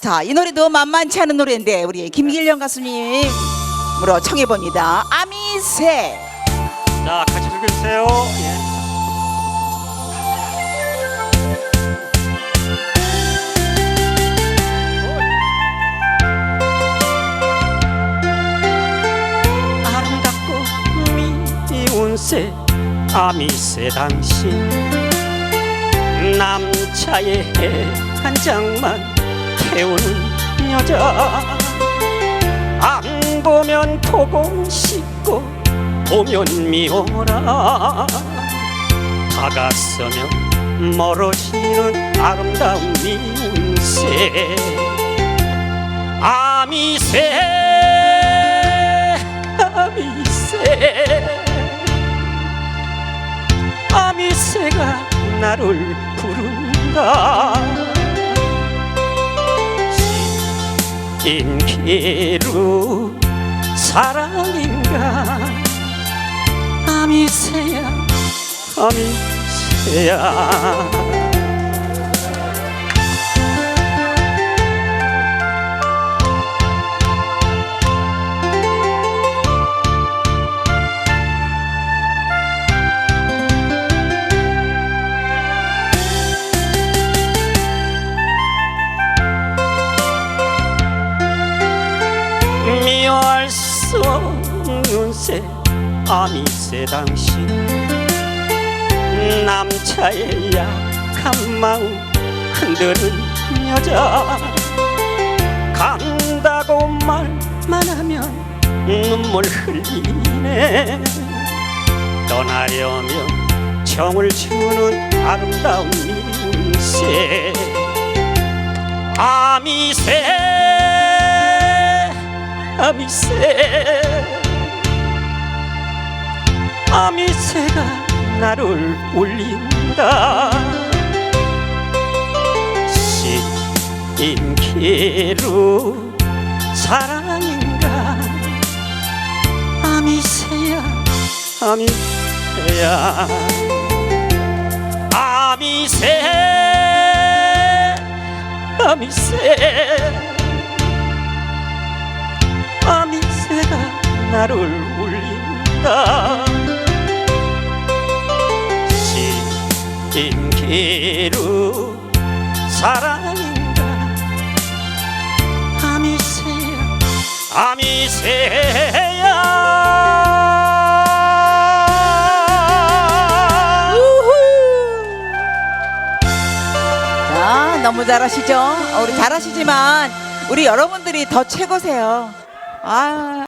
자, 이 노래도 만만치 않은 노래인데 우리 김길령 가수님으로 청해 봅니다. 아미새. 자, 같이. 예. 아름답고 미운 새 아미새 당신 남자의 한 장만 태우는 여자. 안 보면 보고 싶고 보면 미워라. 다가서면 멀어지는 아름다운 미운새. 아미새 아미새. 아미새가 나를 부른다 인기루 사랑인가? 아미새야 아미새야 미워할 수 없는 새 아미새 당신. 남자의 약한 마음 흔드는 여자. 간다고 말만 하면 눈물 흘리네. 떠나려면 정을 주는 아름다운 미운새 아미새 아미새 아미새가 나를 울린다. 신인기루 사랑인가? 아미새야 아미새야. 아미새 아미새. 아미새가 나를 울린다 신기루 사랑인가 아미새야 아미새야 자, 너무 잘하시죠? 어, 우리 잘하시지만 우리 여러분들이 더 최고세요. 아.